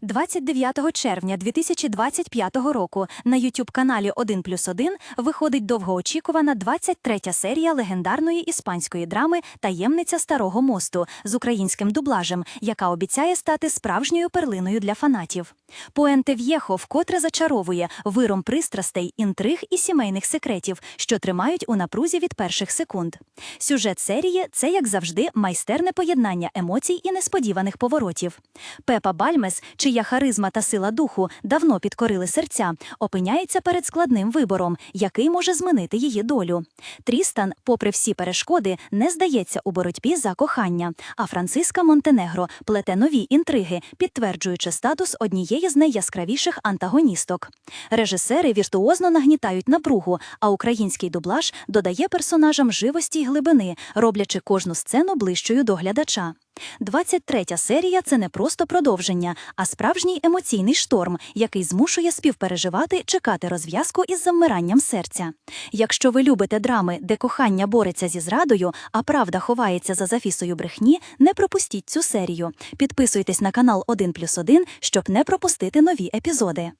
29 червня 2025 року на YouTube-каналі 1 плюс 1 виходить довгоочікувана 23 серія легендарної іспанської драми Таємниця Старого мосту з українським дублажем, яка обіцяє стати справжньою перлиною для фанатів. Пуенте В'єхо вкотре зачаровує виром пристрастей, інтриг і сімейних секретів, що тримають у напрузі від перших секунд. Сюжет серії це, як завжди, майстерне поєднання емоцій і несподіваних поворотів. Пепа Бальмес, чия харизма та сила духу давно підкорили серця, опиняється перед складним вибором, який може змінити її долю. Трістан, попри всі перешкоди, не здається у боротьбі за кохання, а Франциска Монтенегро плете нові інтриги, підтверджуючи статус однієї з найяскравіших антагоністок. Режисери віртуозно нагнітають напругу, а український дублаж додає персонажам живості й глибини, роблячи кожну сцену ближчою до глядача. 23 серія це не просто продовження, а справжній емоційний шторм, який змушує співпереживати, чекати розв'язку із замиранням серця. Якщо ви любите драми, де кохання бореться зі зрадою, а правда ховається за зафісою брехні, не пропустіть цю серію. Підписуйтесь на канал 1+,1, щоб не пропустити нові епізоди.